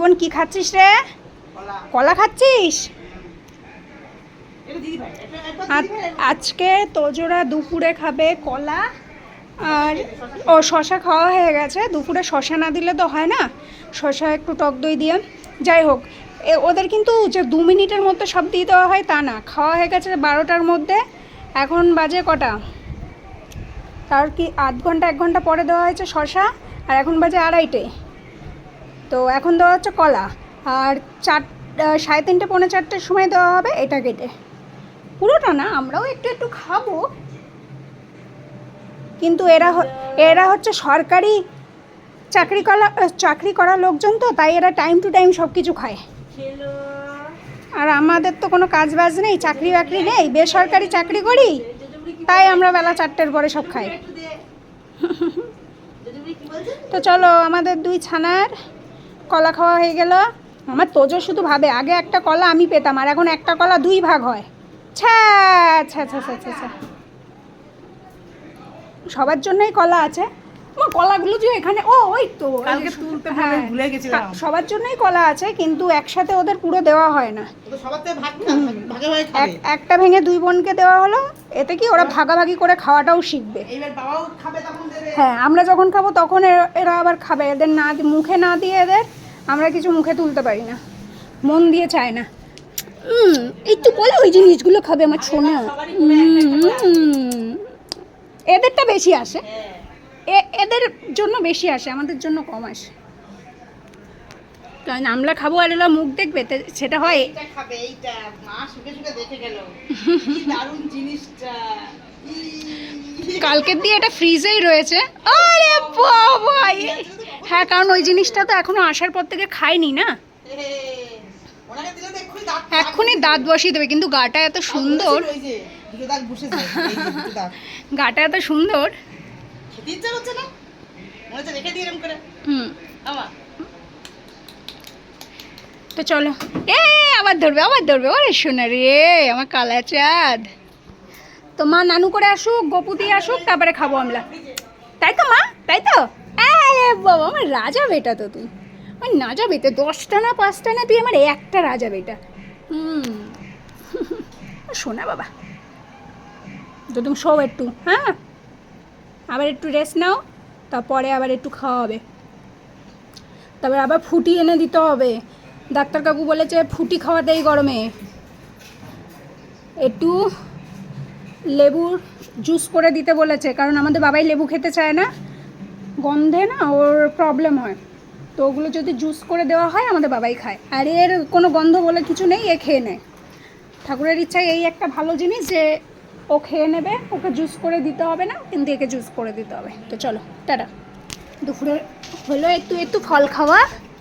বোন কি খাচ্ছিস রে? কলা। খাচ্ছিস? আজকে তোজোরা দুপুরে খাবে কলা আর ও শশা খাওয়া হয়ে গেছে। দুপুরে শশা না দিলে তো হয় না। শশা একটু টক দই দিয়ে। যাই হোক ওদের কিন্তু যে দু মিনিটের মধ্যে সব দিয়ে দেওয়া হয় তা না। খাওয়া হয়ে গেছে বারোটার মধ্যে। এখন বাজে কটা? তার কি আধ ঘণ্টা এক ঘণ্টা পরে দেওয়া হয়েছে শশা। আর এখন বাজে আড়াইটে। তো এখন দেওয়া হচ্ছে কলা। আর চার সাড়ে তিনটে পৌনে চারটের সময় দেওয়া হবে এটা কেটে পুরোটা না আমরাও একটু একটু খাব। কিন্তু এরা এরা হচ্ছে সরকারি চাকরি করা চাকরি করা লোকজন তো তাই এরা টাইম টু টাইম সব কিছু খায়। আর আমাদের তো কোনো কাজ বাজ নেই চাকরি বাকরি নেই বেসরকারি চাকরি করি তাই আমরা বেলা চারটের পরে সব খাই। তো চলো আমাদের দুই ছানার কলা খাওয়া হয়ে গেল। আমার তোজো শুধু ভাবে আগে একটা কলা আমি পেতাম আর এখন একটা কলা দুই ভাগ হয়। ছ্যা ছ্যা ছ্যা ছ্যা। সবার জন্যই কলা আছে। আমার কলাগুলো যে এখানে ও ওই তো কালকে তুলতে হ্যাঁ, ভুলে গেছিলাম। সবার জন্যই কলা আছে কিন্তু একসাথে ওদের পুরো দেওয়া হয় না। একটা ভেঙে দুই বোনকে দেওয়া হলো এতে কি ওরা ভাগাভাগি করে খাওয়াটাও শিখবে। এইবার বাবাও খাবে তখন দেবে। হ্যাঁ আমরা যখন খাব তখন এরা- এরা আবার খাবে। এদের না মুখে না দিয়ে এদের আমরা কিছু মুখে তুলতে পারি না। মন দিয়ে চায় না। একটু বলে ওই জিনিসগুলো খাবে আমার। উম, এদেরটা বেশি আসে। এ- এদের জন্য বেশি আসে আমাদের জন্য কম আসে। কারণ আমরা খাব আর এরা মুখ দেখবে তে- সেটা হয়। এইটা খাবে এইটা মা শুকে শুকে দেখে গেল। কি দারুণ জিনিসটা। ই। কালকের দিয়ে এটা ফ্রিজেই রয়েছে। আরে বাবা হ্যাঁ কারণ ওই জিনিসটা তো এখনও আসার পর থেকে খাইনি না? এ, ওনাকে দিলে তো এক্ষুনি দাঁত বসিয়ে দেবে কিন্তু গাটা এত সুন্দর। গাটা এত সুন্দর। তো চলো। এ আবার ধরবে আবার ধরবে। ওরে শোনা রে আমার কালা চাঁদ। তো মা নানু করে আসুক গপু দিয়ে আসুক তারপরে খাব আমরা। তাই তো মা? তাই তো? বাবা, আমার রাজা বেটা তো তুই। আমার রাজা বেটা দশটা না পাঁচটা না তুই আমার একটা রাজা বেটা। হুম। শোনা বাবা। তো তুমি শো একটু হ্যাঁ? আবার একটু রেস্ট নাও, তারপরে আবার একটু খাওয়া হবে। তারপর আবার ফুটি এনে দিতে হবে। ডাক্তার কাকু বলেছে ফুটি খাওয়াতে এই গরমে। একটু লেবুর জুস করে দিতে বলেছে, কারণ আমাদের বাবাই লেবু খেতে চায় না। গন্ধে না ওর প্রবলেম হয়। তো ওগুলো যদি জুস করে দেওয়া হয়, আমাদের বাবাই খায়। আর এর কোনো গন্ধ বলে কিছু নেই, এ খেয়ে নেয়। ঠাকুরের ইচ্ছায় এই একটা ভালো জিনিস যে, ও খেয়ে নেবে, ওকে জুস করে দিতে হবে না কিন্তু একে জুস করে দিতে হবে। তো চলো, টাটা। দুপুরে হলো একটু একটু ফল খাওয়া।